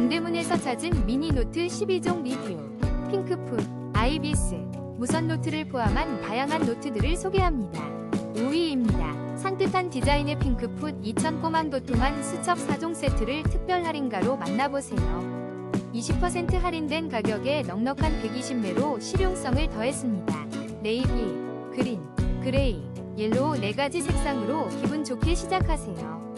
동대문에서 찾은 미니노트 12종 리뷰 핑크풋, 아이비스, 무선 노트를 포함한 다양한 노트들을 소개합니다. 5위입니다. 산뜻한 디자인의 핑크풋 2000 꼬망도톰한 수첩 4종 세트를 특별 할인가로 만나보세요. 20% 할인된 가격에 넉넉한 120매로 실용성을 더했습니다. 네이비, 그린, 그레이, 옐로우 4가지 색상으로 기분 좋게 시작하세요.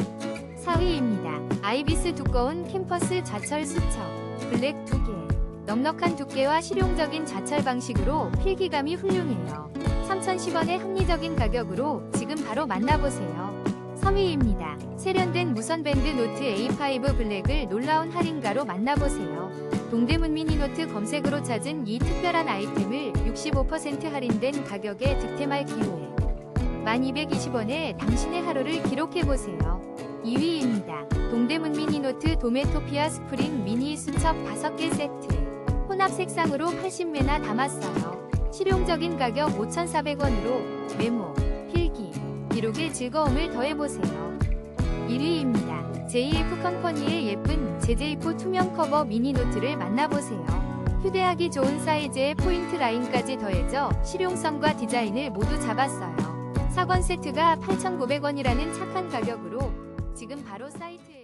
4위입니다. 아이비스 두꺼운 캠퍼스 좌철 수첩, 블랙 2개. 넉넉한 두께와 실용적인 좌철 방식으로 필기감이 훌륭해요. 3,010원의 합리적인 가격으로 지금 바로 만나보세요. 3위입니다. 세련된 무선 밴드 노트 A5 블랙을 놀라운 할인가로 만나보세요. 동대문 미니노트 검색으로 찾은 이 특별한 아이템을 65% 할인된 가격에 득템할 기회. 1220원에 당신의 하루를 기록해보세요. 2위입니다. 동대문 미니노트 도메토피아 스프링 미니 수첩 5개 세트. 혼합 색상으로 80매나 담았어요. 실용적인 가격 5,400원으로 메모, 필기, 기록의 즐거움을 더해보세요. 1위입니다. JF 컴퍼니의 예쁜 제제이포 투명 커버 미니 노트를 만나보세요. 휴대하기 좋은 사이즈의 포인트 라인까지 더해져 실용성과 디자인을 모두 잡았어요. 사건 세트가 8,900원이라는 착한 가격으로 지금 바로 사이트